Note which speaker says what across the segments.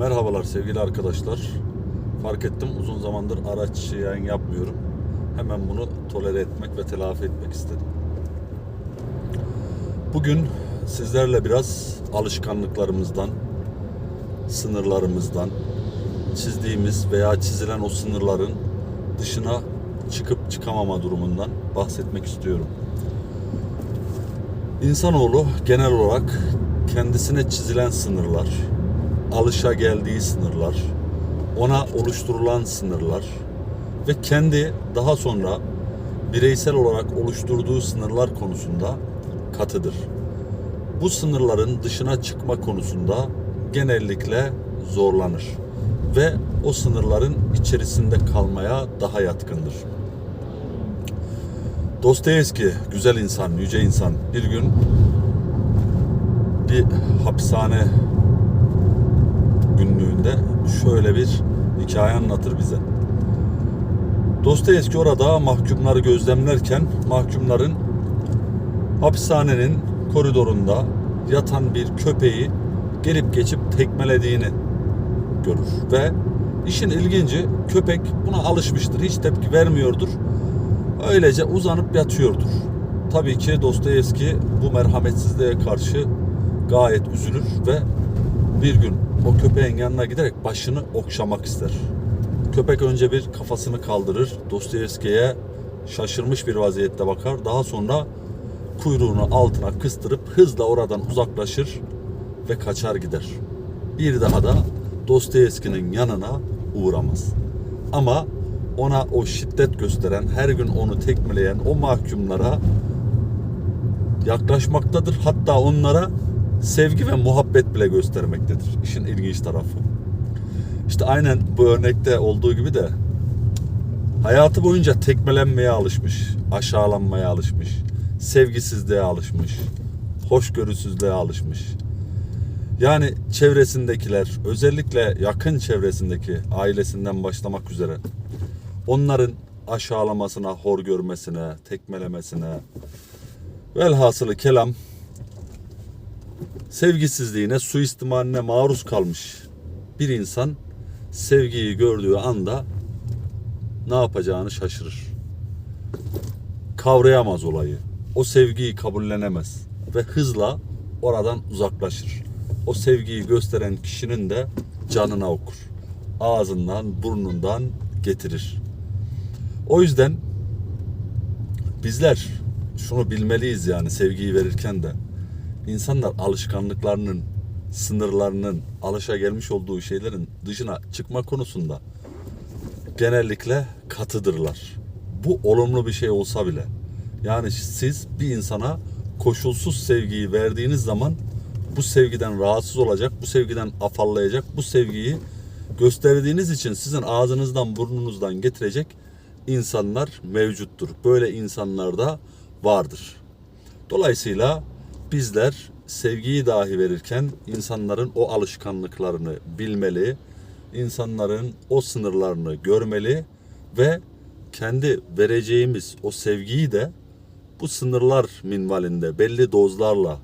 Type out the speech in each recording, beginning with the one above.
Speaker 1: Merhabalar sevgili arkadaşlar. Fark ettim uzun zamandır araç yayın yapmıyorum. Hemen bunu tolere etmek ve telafi etmek istedim. Bugün sizlerle biraz alışkanlıklarımızdan, sınırlarımızdan, çizdiğimiz veya çizilen o sınırların dışına çıkıp çıkamama durumundan bahsetmek istiyorum. İnsanoğlu genel olarak kendisine çizilen sınırlar, alışa geldiği sınırlar, ona oluşturulan sınırlar ve kendi daha sonra bireysel olarak oluşturduğu sınırlar konusunda katıdır. Bu sınırların dışına çıkma konusunda genellikle zorlanır ve o sınırların içerisinde kalmaya daha yatkındır. Dostoyevski, güzel insan, yüce insan bir gün bir hapishane günlüğünde şöyle bir hikaye anlatır bize. Dostoyevski orada mahkumları gözlemlerken mahkumların hapishanenin koridorunda yatan bir köpeği gelip geçip tekmelediğini görür ve işin ilginci köpek buna alışmıştır. Hiç tepki vermiyordur. Öylece uzanıp yatıyordur. Tabii ki Dostoyevski bu merhametsizliğe karşı gayet üzülür ve bir gün o köpeğin yanına giderek başını okşamak ister. Köpek önce bir kafasını kaldırır. Dostoyevski'ye şaşırmış bir vaziyette bakar. Daha sonra kuyruğunu altına kıstırıp hızla oradan uzaklaşır ve kaçar gider. Bir daha da Dostoyevski'nin yanına uğramaz. Ama ona o şiddet gösteren, her gün onu tekmeleyen o mahkumlara yaklaşmaktadır. Hatta onlara sevgi ve muhabbet bile göstermektedir. İşin ilginç tarafı. İşte aynen bu örnekte olduğu gibi de hayatı boyunca tekmelenmeye alışmış, aşağılanmaya alışmış, sevgisizliğe alışmış, hoşgörüsüzlüğe alışmış. Yani çevresindekiler, özellikle yakın çevresindeki ailesinden başlamak üzere onların aşağılamasına, hor görmesine, tekmelemesine velhasılı kelam sevgisizliğine, suistimaline maruz kalmış bir insan sevgiyi gördüğü anda ne yapacağını şaşırır. Kavrayamaz olayı. O sevgiyi kabullenemez ve hızla oradan uzaklaşır. O sevgiyi gösteren kişinin de canına okur. Ağzından, burnundan getirir. O yüzden bizler şunu bilmeliyiz yani sevgiyi verirken de insanlar alışkanlıklarının, sınırlarının, alışa gelmiş olduğu şeylerin dışına çıkma konusunda genellikle katıdırlar. Bu olumlu bir şey olsa bile. Yani siz bir insana koşulsuz sevgiyi verdiğiniz zaman bu sevgiden rahatsız olacak, bu sevgiden afallayacak, bu sevgiyi gösterdiğiniz için sizin ağzınızdan burnunuzdan getirecek insanlar mevcuttur. Böyle insanlar da vardır. Dolayısıyla bizler sevgiyi dahi verirken insanların o alışkanlıklarını bilmeli, insanların o sınırlarını görmeli ve kendi vereceğimiz o sevgiyi de bu sınırlar minvalinde belli dozlarla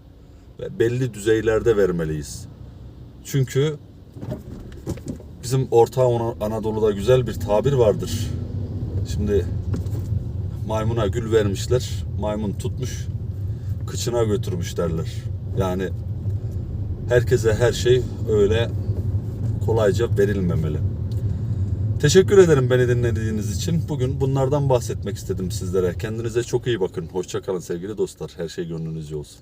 Speaker 1: ve belli düzeylerde vermeliyiz. Çünkü bizim Orta Anadolu'da güzel bir tabir vardır. Şimdi maymuna gül vermişler, maymun tutmuş, kıçına götürmüş derler. Yani herkese her şey öyle kolayca verilmemeli. Teşekkür ederim beni dinlediğiniz için. Bugün bunlardan bahsetmek istedim sizlere. Kendinize çok iyi bakın. Hoşçakalın sevgili dostlar. Her şey gönlünüzce olsun.